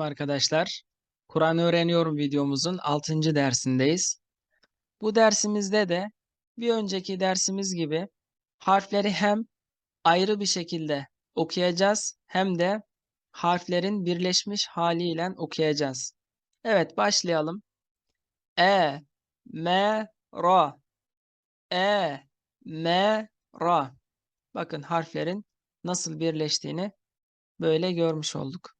arkadaşlar. Kur'an öğreniyorum videomuzun 6. dersindeyiz. Bu dersimizde de bir önceki dersimiz gibi harfleri hem ayrı bir şekilde okuyacağız hem de harflerin birleşmiş haliyle okuyacağız. Evet başlayalım. E, M, R. E, M, R. Bakın harflerin nasıl birleştiğini böyle görmüş olduk.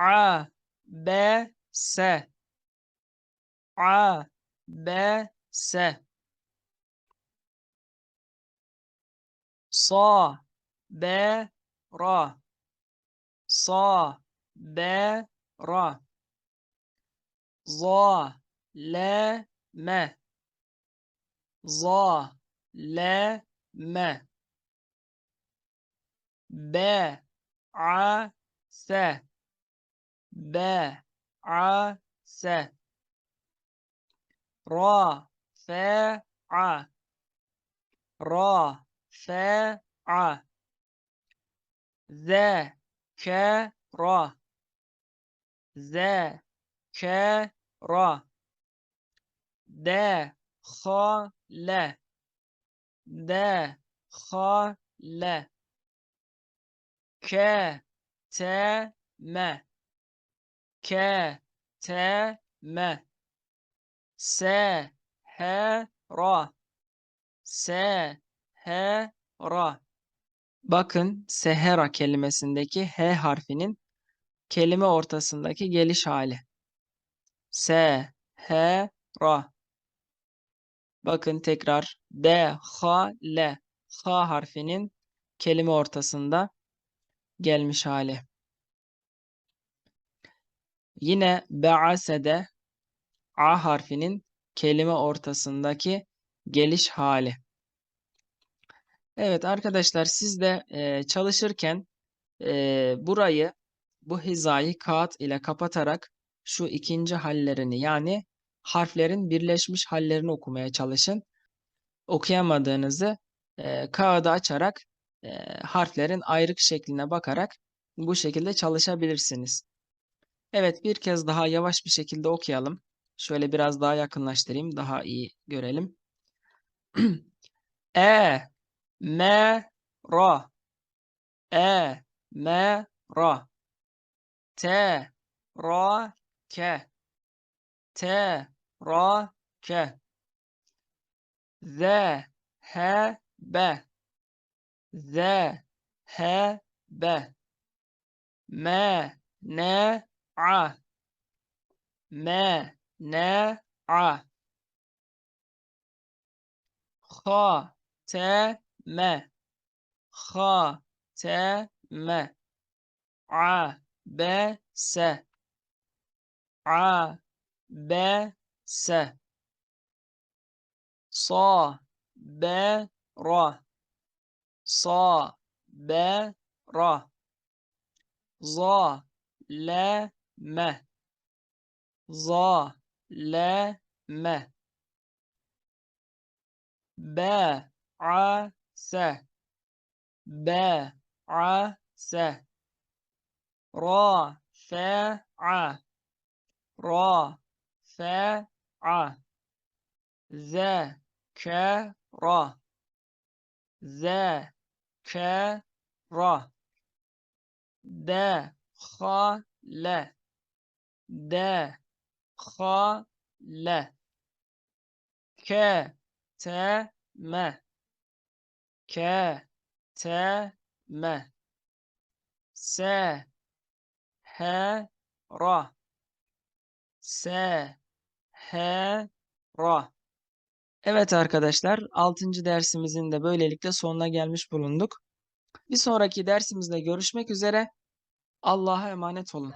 عبس عبس صابر صابر ظلم ظلم بعث ب ع س. ر ف ع. ر ف ع. ز ك ر. ز ك ر. د خ ل. د خ ل. ك ت م. K, T, M. S, H, Ra. S, H, Ra. Bakın Sehera kelimesindeki H harfinin kelime ortasındaki geliş hali. S, H, Ra. Bakın tekrar D, H, L. H harfinin kelime ortasında gelmiş hali. Yine Be'ase'de A harfinin kelime ortasındaki geliş hali. Evet arkadaşlar siz de e, çalışırken e, burayı bu hizayı kağıt ile kapatarak şu ikinci hallerini yani harflerin birleşmiş hallerini okumaya çalışın. Okuyamadığınızı e, kağıdı açarak e, harflerin ayrık şekline bakarak bu şekilde çalışabilirsiniz. Evet bir kez daha yavaş bir şekilde okuyalım. Şöyle biraz daha yakınlaştırayım daha iyi görelim. e, M, Ra. E, M, Ra. T, Ra, K. T, Ra, K. Z, H, B. Z, H, B. M, N, ع. ما نا ع. خا تا ما خا تا ما ع ب س. ع ب س. ص ب را ص ب را ظا لا ظلم ظلم بعث بعث رفع رفع ذكر ذكر دخل D, H, L. K, T, M. K, T, M. S, H, Ra. S, H, Ra. Evet arkadaşlar 6. dersimizin de böylelikle sonuna gelmiş bulunduk. Bir sonraki dersimizde görüşmek üzere. Allah'a emanet olun.